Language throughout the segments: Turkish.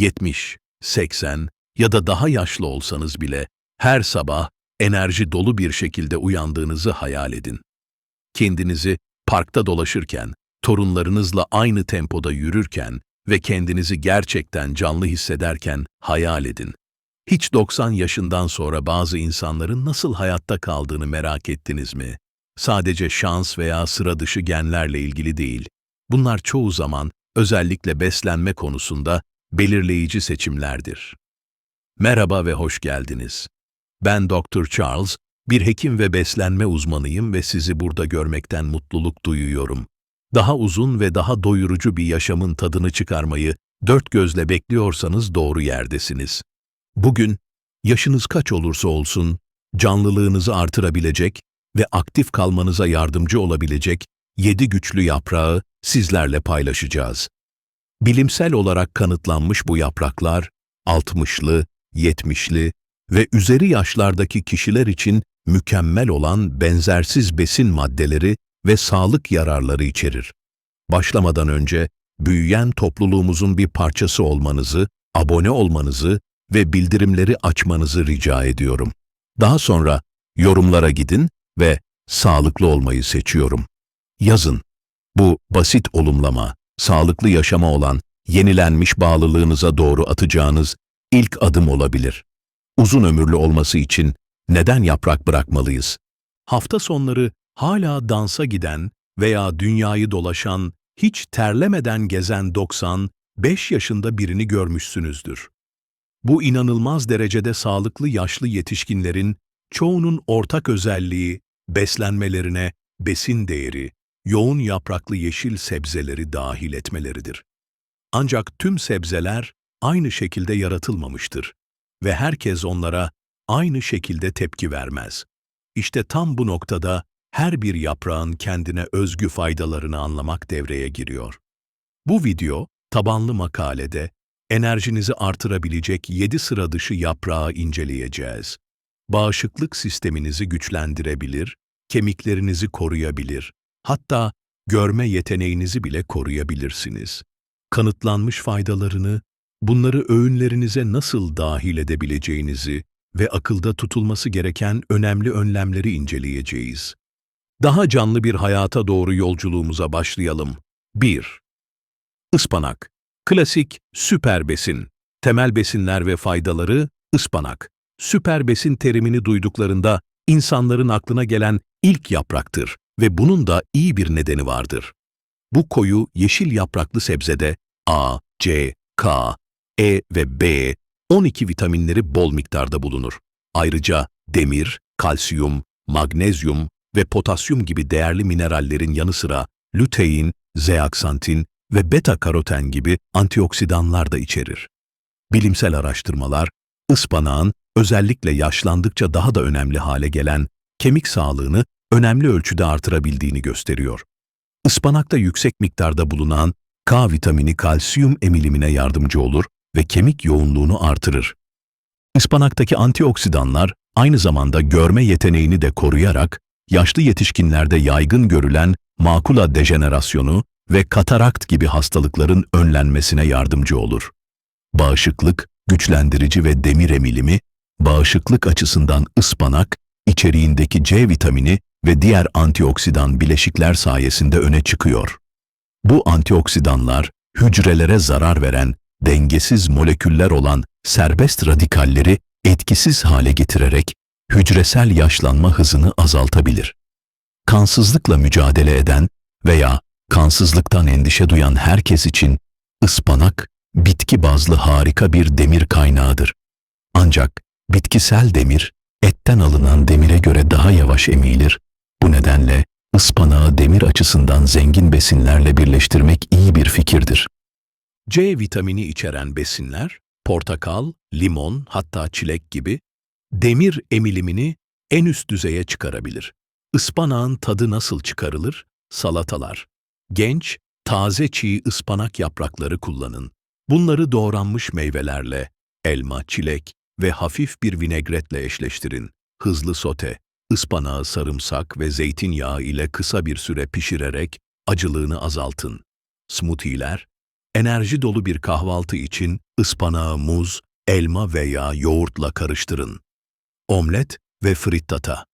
70, 80 ya da daha yaşlı olsanız bile her sabah enerji dolu bir şekilde uyandığınızı hayal edin. Kendinizi parkta dolaşırken, torunlarınızla aynı tempoda yürürken ve kendinizi gerçekten canlı hissederken hayal edin. Hiç 90 yaşından sonra bazı insanların nasıl hayatta kaldığını merak ettiniz mi? Sadece şans veya sıra dışı genlerle ilgili değil. Bunlar çoğu zaman özellikle beslenme konusunda belirleyici seçimlerdir. Merhaba ve hoş geldiniz. Ben Dr. Charles, bir hekim ve beslenme uzmanıyım ve sizi burada görmekten mutluluk duyuyorum. Daha uzun ve daha doyurucu bir yaşamın tadını çıkarmayı dört gözle bekliyorsanız doğru yerdesiniz. Bugün, yaşınız kaç olursa olsun, canlılığınızı artırabilecek ve aktif kalmanıza yardımcı olabilecek yedi güçlü yaprağı sizlerle paylaşacağız. Bilimsel olarak kanıtlanmış bu yapraklar, 60'lı, 70'li ve üzeri yaşlardaki kişiler için mükemmel olan benzersiz besin maddeleri ve sağlık yararları içerir. Başlamadan önce büyüyen topluluğumuzun bir parçası olmanızı, abone olmanızı ve bildirimleri açmanızı rica ediyorum. Daha sonra yorumlara gidin ve sağlıklı olmayı seçiyorum. Yazın. Bu basit olumlama, sağlıklı yaşama olan yenilenmiş bağlılığınıza doğru atacağınız ilk adım olabilir. Uzun ömürlü olması için neden yaprak bırakmalıyız? Hafta sonları hala dansa giden veya dünyayı dolaşan, hiç terlemeden gezen 95 yaşında birini görmüşsünüzdür. Bu inanılmaz derecede sağlıklı yaşlı yetişkinlerin çoğunun ortak özelliği beslenmelerine besin değeri, yoğun yapraklı yeşil sebzeleri dahil etmeleridir. Ancak tüm sebzeler aynı şekilde yaratılmamıştır ve herkes onlara aynı şekilde tepki vermez. İşte tam bu noktada her bir yaprağın kendine özgü faydalarını anlamak devreye giriyor. Bu video, tabanlı makalede enerjinizi artırabilecek 7 sıra dışı yaprağı inceleyeceğiz. Bağışıklık sisteminizi güçlendirebilir, kemiklerinizi koruyabilir, hatta görme yeteneğinizi bile koruyabilirsiniz. Kanıtlanmış faydalarını, bunları öğünlerinize nasıl dahil edebileceğinizi ve akılda tutulması gereken önemli önlemleri inceleyeceğiz. Daha canlı bir hayata doğru yolculuğumuza başlayalım. 1. Ispanak Klasik süper besin. Temel besinler ve faydaları ıspanak. Süper besin terimini duyduklarında insanların aklına gelen ilk yapraktır ve bunun da iyi bir nedeni vardır. Bu koyu yeşil yapraklı sebzede A, C, K, E ve B 12 vitaminleri bol miktarda bulunur. Ayrıca demir, kalsiyum, magnezyum ve potasyum gibi değerli minerallerin yanı sıra lütein, zeaksantin ve beta-karoten gibi antioksidanlar da içerir. Bilimsel araştırmalar, ıspanağın özellikle yaşlandıkça daha da önemli hale gelen kemik sağlığını önemli ölçüde artırabildiğini gösteriyor. Ispanakta yüksek miktarda bulunan K vitamini kalsiyum emilimine yardımcı olur ve kemik yoğunluğunu artırır. Ispanaktaki antioksidanlar aynı zamanda görme yeteneğini de koruyarak yaşlı yetişkinlerde yaygın görülen makula dejenerasyonu ve katarakt gibi hastalıkların önlenmesine yardımcı olur. Bağışıklık, güçlendirici ve demir emilimi, bağışıklık açısından ıspanak, içeriğindeki C vitamini ve diğer antioksidan bileşikler sayesinde öne çıkıyor. Bu antioksidanlar, hücrelere zarar veren, dengesiz moleküller olan serbest radikalleri etkisiz hale getirerek hücresel yaşlanma hızını azaltabilir. Kansızlıkla mücadele eden veya kansızlıktan endişe duyan herkes için ıspanak, bitki bazlı harika bir demir kaynağıdır. Ancak bitkisel demir, etten alınan demire göre daha yavaş emilir. Bu nedenle ıspanağı demir açısından zengin besinlerle birleştirmek iyi bir fikirdir. C vitamini içeren besinler, portakal, limon hatta çilek gibi demir emilimini en üst düzeye çıkarabilir. Ispanağın tadı nasıl çıkarılır? Salatalar. Genç, taze çiğ ıspanak yaprakları kullanın. Bunları doğranmış meyvelerle, elma, çilek ve hafif bir vinegretle eşleştirin. Hızlı sote, ıspanağı sarımsak ve zeytinyağı ile kısa bir süre pişirerek acılığını azaltın. Smoothie'ler, Enerji dolu bir kahvaltı için ıspanağı muz, elma veya yoğurtla karıştırın. Omlet ve frittata.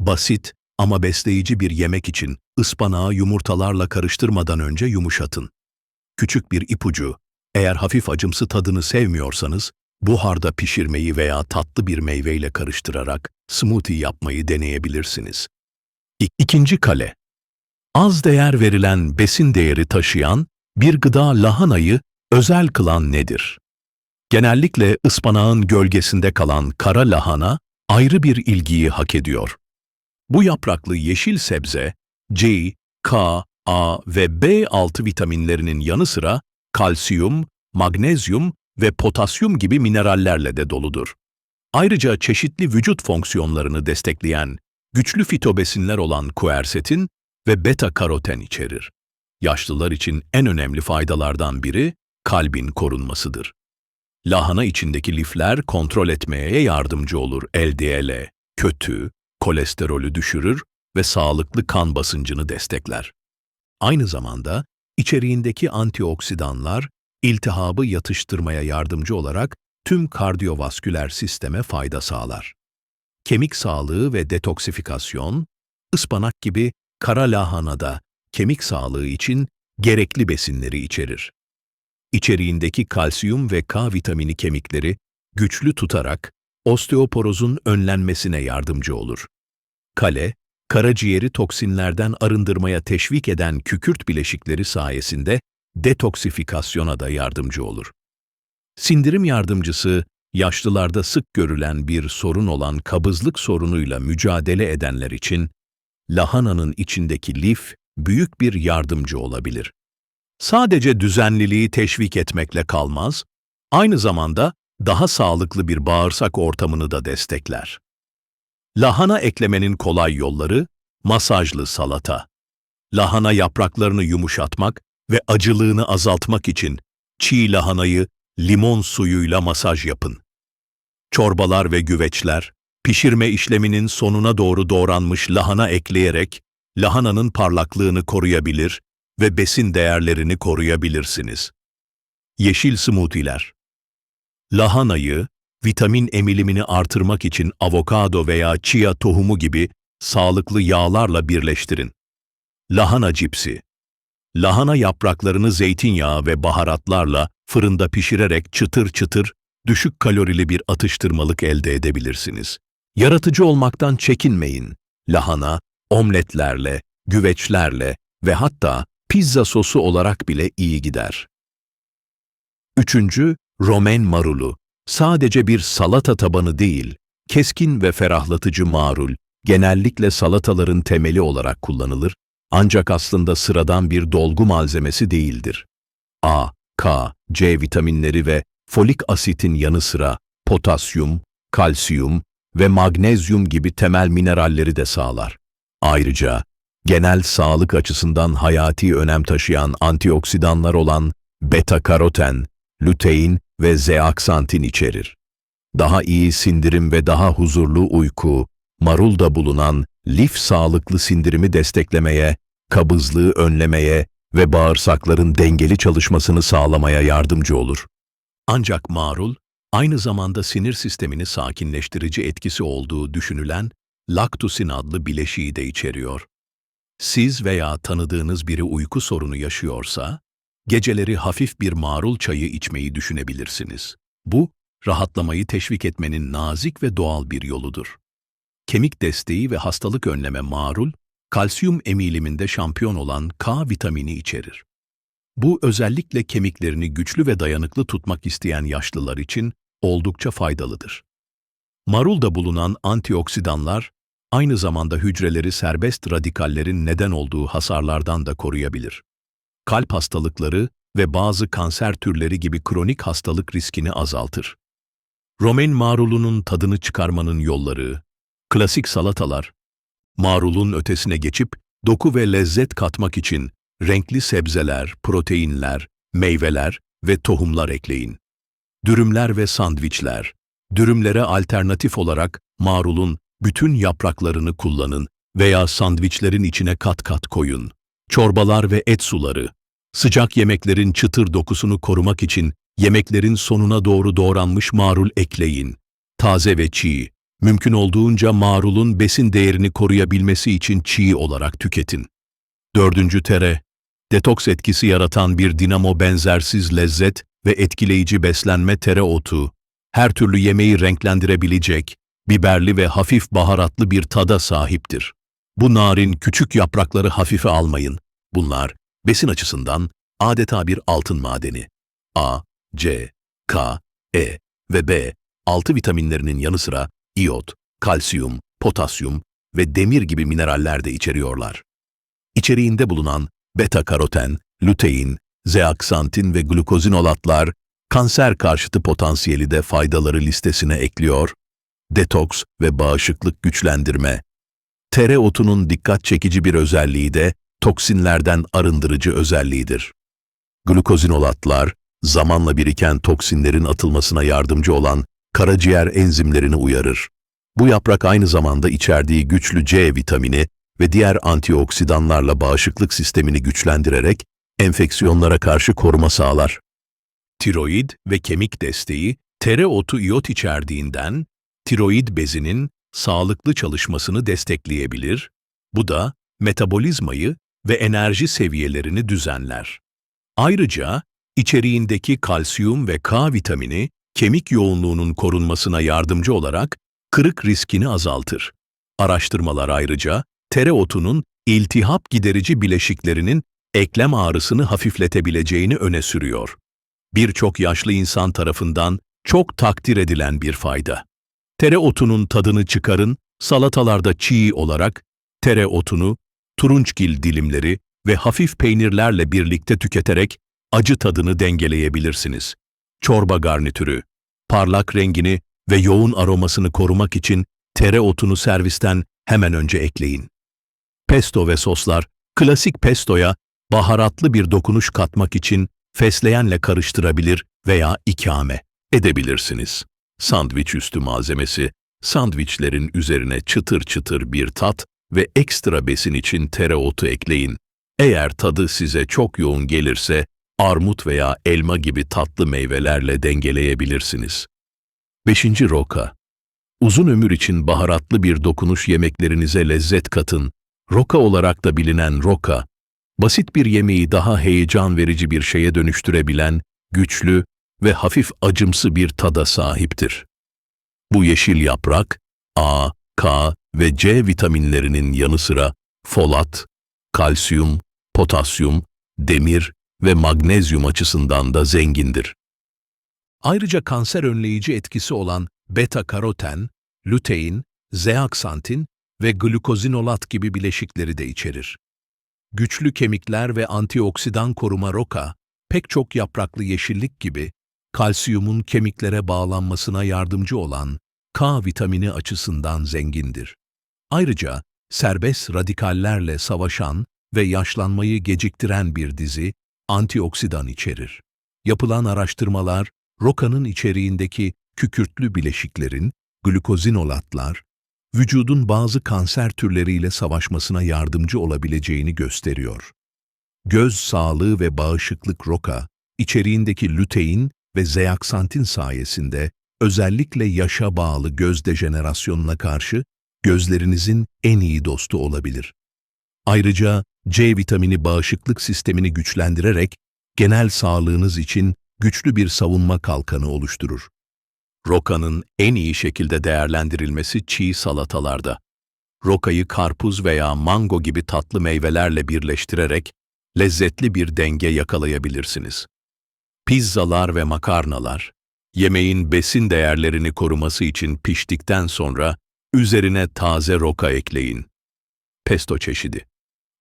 Basit ama besleyici bir yemek için ıspanağı yumurtalarla karıştırmadan önce yumuşatın. Küçük bir ipucu, eğer hafif acımsı tadını sevmiyorsanız, buharda pişirmeyi veya tatlı bir meyveyle karıştırarak smoothie yapmayı deneyebilirsiniz. İkinci kale. Az değer verilen besin değeri taşıyan bir gıda lahanayı özel kılan nedir? Genellikle ıspanağın gölgesinde kalan kara lahana ayrı bir ilgiyi hak ediyor. Bu yapraklı yeşil sebze, C, K, A ve B6 vitaminlerinin yanı sıra kalsiyum, magnezyum ve potasyum gibi minerallerle de doludur. Ayrıca çeşitli vücut fonksiyonlarını destekleyen güçlü fitobesinler olan kuersetin ve beta karoten içerir. Yaşlılar için en önemli faydalardan biri kalbin korunmasıdır. Lahana içindeki lifler kontrol etmeye yardımcı olur. LDL, kötü, kolesterolü düşürür ve sağlıklı kan basıncını destekler. Aynı zamanda içeriğindeki antioksidanlar iltihabı yatıştırmaya yardımcı olarak tüm kardiyovasküler sisteme fayda sağlar. Kemik sağlığı ve detoksifikasyon, ıspanak gibi kara lahanada kemik sağlığı için gerekli besinleri içerir. İçeriğindeki kalsiyum ve K vitamini kemikleri güçlü tutarak osteoporozun önlenmesine yardımcı olur. Kale, karaciğeri toksinlerden arındırmaya teşvik eden kükürt bileşikleri sayesinde detoksifikasyona da yardımcı olur. Sindirim yardımcısı, yaşlılarda sık görülen bir sorun olan kabızlık sorunuyla mücadele edenler için lahananın içindeki lif büyük bir yardımcı olabilir. Sadece düzenliliği teşvik etmekle kalmaz, aynı zamanda daha sağlıklı bir bağırsak ortamını da destekler. Lahana eklemenin kolay yolları, masajlı salata. Lahana yapraklarını yumuşatmak ve acılığını azaltmak için çiğ lahanayı limon suyuyla masaj yapın. Çorbalar ve güveçler, pişirme işleminin sonuna doğru doğranmış lahana ekleyerek lahananın parlaklığını koruyabilir ve besin değerlerini koruyabilirsiniz. Yeşil smoothie'ler Lahanayı, vitamin emilimini artırmak için avokado veya chia tohumu gibi sağlıklı yağlarla birleştirin. Lahana cipsi Lahana yapraklarını zeytinyağı ve baharatlarla fırında pişirerek çıtır çıtır, düşük kalorili bir atıştırmalık elde edebilirsiniz. Yaratıcı olmaktan çekinmeyin. Lahana, omletlerle, güveçlerle ve hatta pizza sosu olarak bile iyi gider. Üçüncü, romen marulu. Sadece bir salata tabanı değil, keskin ve ferahlatıcı marul, genellikle salataların temeli olarak kullanılır, ancak aslında sıradan bir dolgu malzemesi değildir. A, K, C vitaminleri ve folik asitin yanı sıra potasyum, kalsiyum ve magnezyum gibi temel mineralleri de sağlar. Ayrıca genel sağlık açısından hayati önem taşıyan antioksidanlar olan beta-karoten, lutein ve zeaksantin içerir. Daha iyi sindirim ve daha huzurlu uyku, marulda bulunan lif sağlıklı sindirimi desteklemeye, kabızlığı önlemeye ve bağırsakların dengeli çalışmasını sağlamaya yardımcı olur. Ancak marul, aynı zamanda sinir sistemini sakinleştirici etkisi olduğu düşünülen laktusin adlı bileşiği de içeriyor. Siz veya tanıdığınız biri uyku sorunu yaşıyorsa, geceleri hafif bir marul çayı içmeyi düşünebilirsiniz. Bu, rahatlamayı teşvik etmenin nazik ve doğal bir yoludur. Kemik desteği ve hastalık önleme marul, kalsiyum emiliminde şampiyon olan K vitamini içerir. Bu özellikle kemiklerini güçlü ve dayanıklı tutmak isteyen yaşlılar için oldukça faydalıdır. Marulda bulunan antioksidanlar, aynı zamanda hücreleri serbest radikallerin neden olduğu hasarlardan da koruyabilir. Kalp hastalıkları ve bazı kanser türleri gibi kronik hastalık riskini azaltır. Romain marulunun tadını çıkarmanın yolları, klasik salatalar, marulun ötesine geçip doku ve lezzet katmak için renkli sebzeler, proteinler, meyveler ve tohumlar ekleyin. Dürümler ve sandviçler. Dürümlere alternatif olarak marulun bütün yapraklarını kullanın veya sandviçlerin içine kat kat koyun. Çorbalar ve et suları. Sıcak yemeklerin çıtır dokusunu korumak için yemeklerin sonuna doğru doğranmış marul ekleyin. Taze ve çiğ. Mümkün olduğunca marulun besin değerini koruyabilmesi için çiğ olarak tüketin. Dördüncü tere, detoks etkisi yaratan bir dinamo benzersiz lezzet ve etkileyici beslenme tereotu, her türlü yemeği renklendirebilecek, biberli ve hafif baharatlı bir tada sahiptir. Bu narin küçük yaprakları hafife almayın. Bunlar besin açısından adeta bir altın madeni. A, C, K, E ve B, altı vitaminlerinin yanı sıra iyot, kalsiyum, potasyum ve demir gibi mineraller de içeriyorlar. İçeriğinde bulunan beta-karoten, lutein, zeaksantin ve glukozinolatlar kanser karşıtı potansiyeli de faydaları listesine ekliyor, detoks ve bağışıklık güçlendirme. Tereotunun dikkat çekici bir özelliği de toksinlerden arındırıcı özelliğidir. Glukozinolatlar, zamanla biriken toksinlerin atılmasına yardımcı olan karaciğer enzimlerini uyarır. Bu yaprak aynı zamanda içerdiği güçlü C vitamini ve diğer antioksidanlarla bağışıklık sistemini güçlendirerek enfeksiyonlara karşı koruma sağlar. Tiroid ve kemik desteği, tereotu iyot içerdiğinden, tiroid bezinin sağlıklı çalışmasını destekleyebilir, bu da metabolizmayı ve enerji seviyelerini düzenler. Ayrıca içeriğindeki kalsiyum ve K vitamini kemik yoğunluğunun korunmasına yardımcı olarak kırık riskini azaltır. Araştırmalar ayrıca tereotunun iltihap giderici bileşiklerinin eklem ağrısını hafifletebileceğini öne sürüyor. Birçok yaşlı insan tarafından çok takdir edilen bir fayda. Tereotunun tadını çıkarın, salatalarda çiğ olarak tereotunu, turunçgil dilimleri ve hafif peynirlerle birlikte tüketerek acı tadını dengeleyebilirsiniz. Çorba garnitürü, parlak rengini ve yoğun aromasını korumak için tereotunu servisten hemen önce ekleyin. Pesto ve soslar, klasik pestoya baharatlı bir dokunuş katmak için fesleğenle karıştırabilir veya ikame edebilirsiniz. Sandviç üstü malzemesi, sandviçlerin üzerine çıtır çıtır bir tat ve ekstra besin için tereotu ekleyin. Eğer tadı size çok yoğun gelirse, armut veya elma gibi tatlı meyvelerle dengeleyebilirsiniz. 5. Roka Uzun ömür için baharatlı bir dokunuş yemeklerinize lezzet katın. Roka olarak da bilinen roka, basit bir yemeği daha heyecan verici bir şeye dönüştürebilen, güçlü ve hafif acımsı bir tada sahiptir. Bu yeşil yaprak, A, K ve C vitaminlerinin yanı sıra folat, kalsiyum, potasyum, demir ve magnezyum açısından da zengindir. Ayrıca kanser önleyici etkisi olan beta-karoten, lutein, zeaksantin ve glukozinolat gibi bileşikleri de içerir. Güçlü kemikler ve antioksidan koruma roka, pek çok yapraklı yeşillik gibi kalsiyumun kemiklere bağlanmasına yardımcı olan K vitamini açısından zengindir. Ayrıca serbest radikallerle savaşan ve yaşlanmayı geciktiren bir dizi antioksidan içerir. Yapılan araştırmalar, rokanın içeriğindeki kükürtlü bileşiklerin, glukozinolatlar, vücudun bazı kanser türleriyle savaşmasına yardımcı olabileceğini gösteriyor. Göz sağlığı ve bağışıklık roka, içeriğindeki lutein ve zeaksantin sayesinde özellikle yaşa bağlı göz dejenerasyonuna karşı gözlerinizin en iyi dostu olabilir. Ayrıca C vitamini bağışıklık sistemini güçlendirerek genel sağlığınız için güçlü bir savunma kalkanı oluşturur. Roka'nın en iyi şekilde değerlendirilmesi çiğ salatalarda. Rokayı karpuz veya mango gibi tatlı meyvelerle birleştirerek lezzetli bir denge yakalayabilirsiniz. Pizzalar ve makarnalar, yemeğin besin değerlerini koruması için piştikten sonra üzerine taze roka ekleyin. Pesto çeşidi.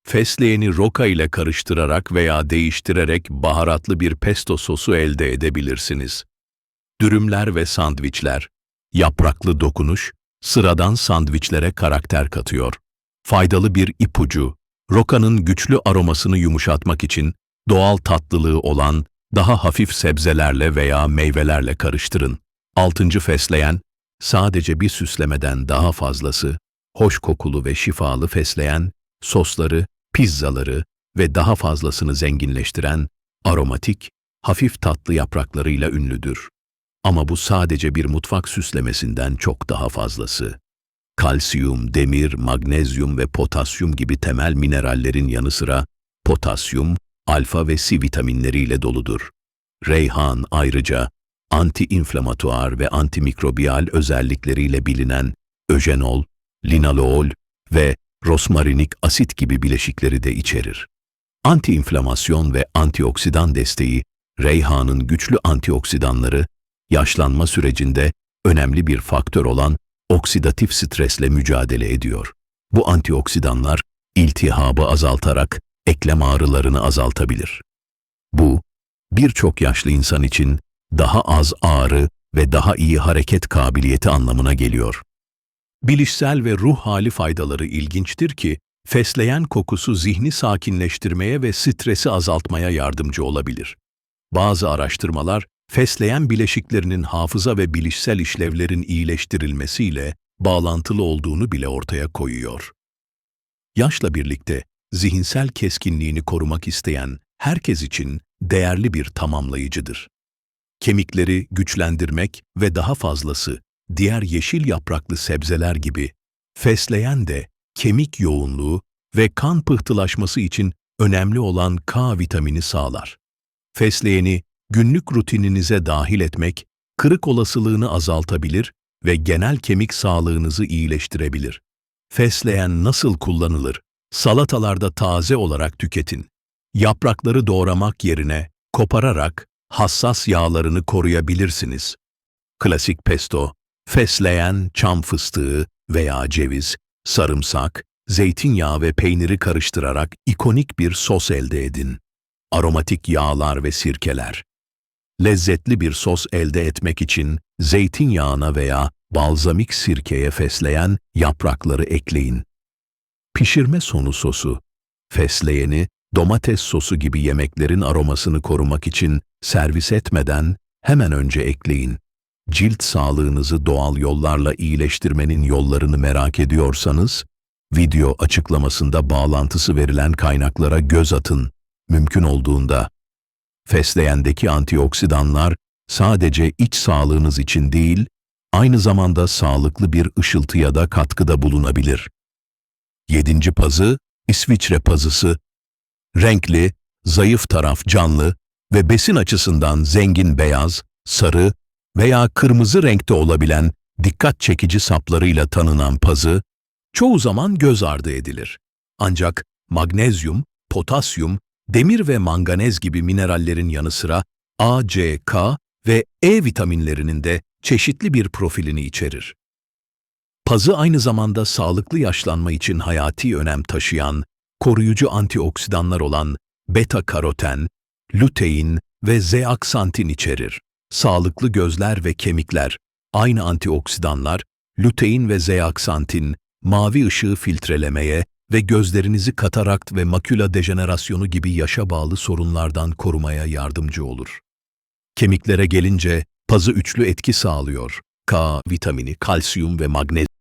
Fesleğeni roka ile karıştırarak veya değiştirerek baharatlı bir pesto sosu elde edebilirsiniz. Dürümler ve sandviçler, yapraklı dokunuş, sıradan sandviçlere karakter katıyor. Faydalı bir ipucu, rokanın güçlü aromasını yumuşatmak için doğal tatlılığı olan daha hafif sebzelerle veya meyvelerle karıştırın. Altıncı fesleğen, sadece bir süslemeden daha fazlası, hoş kokulu ve şifalı fesleğen, sosları, pizzaları, ve daha fazlasını zenginleştiren aromatik, hafif tatlı yapraklarıyla ünlüdür. Ama bu sadece bir mutfak süslemesinden çok daha fazlası. Kalsiyum, demir, magnezyum ve potasyum gibi temel minerallerin yanı sıra potasyum, alfa ve C vitaminleriyle doludur. Reyhan ayrıca anti-inflamatuar ve antimikrobiyal özellikleriyle bilinen öjenol, linalool ve rosmarinik asit gibi bileşikleri de içerir. Antiinflamasyon ve antioksidan desteği, reyhanın güçlü antioksidanları, yaşlanma sürecinde önemli bir faktör olan oksidatif stresle mücadele ediyor. Bu antioksidanlar iltihabı azaltarak eklem ağrılarını azaltabilir. Bu, birçok yaşlı insan için daha az ağrı ve daha iyi hareket kabiliyeti anlamına geliyor. Bilişsel ve ruh hali faydaları ilginçtir ki, fesleğen kokusu zihni sakinleştirmeye ve stresi azaltmaya yardımcı olabilir. Bazı araştırmalar, fesleğen bileşiklerinin hafıza ve bilişsel işlevlerin iyileştirilmesiyle bağlantılı olduğunu bile ortaya koyuyor. Yaşla birlikte zihinsel keskinliğini korumak isteyen herkes için değerli bir tamamlayıcıdır. Kemikleri güçlendirmek ve daha fazlası diğer yeşil yapraklı sebzeler gibi fesleğen de kemik yoğunluğu ve kan pıhtılaşması için önemli olan K vitamini sağlar. Fesleğeni günlük rutininize dahil etmek, kırık olasılığını azaltabilir ve genel kemik sağlığınızı iyileştirebilir. Fesleğen nasıl kullanılır? Salatalarda taze olarak tüketin. Yaprakları doğramak yerine kopararak hassas yağlarını koruyabilirsiniz. Klasik pesto, fesleğen, çam fıstığı veya ceviz, sarımsak, zeytinyağı ve peyniri karıştırarak ikonik bir sos elde edin. Aromatik yağlar ve sirkeler. Lezzetli bir sos elde etmek için zeytinyağına veya balzamik sirkeye fesleğen yaprakları ekleyin. Pişirme sonu sosu. Fesleğeni, domates sosu gibi yemeklerin aromasını korumak için servis etmeden hemen önce ekleyin. Cilt sağlığınızı doğal yollarla iyileştirmenin yollarını merak ediyorsanız, video açıklamasında bağlantısı verilen kaynaklara göz atın. Mümkün olduğunda. Fesleğendeki antioksidanlar sadece iç sağlığınız için değil, aynı zamanda sağlıklı bir ışıltıya da katkıda bulunabilir. Yedinci pazı, İsviçre pazısı. Renkli, zayıf taraf canlı ve besin açısından zengin beyaz, sarı veya kırmızı renkte olabilen dikkat çekici saplarıyla tanınan pazı, çoğu zaman göz ardı edilir. Ancak magnezyum, potasyum, demir ve manganez gibi minerallerin yanı sıra A, C, K ve E vitaminlerinin de çeşitli bir profilini içerir. Pazı aynı zamanda sağlıklı yaşlanma için hayati önem taşıyan, koruyucu antioksidanlar olan beta-karoten, lutein ve zeaksantin içerir. Sağlıklı gözler ve kemikler, aynı antioksidanlar, lutein ve zeaksantin, mavi ışığı filtrelemeye ve gözlerinizi katarakt ve makula dejenerasyonu gibi yaşa bağlı sorunlardan korumaya yardımcı olur. Kemiklere gelince pazı üçlü etki sağlıyor. K vitamini, kalsiyum ve magnezyum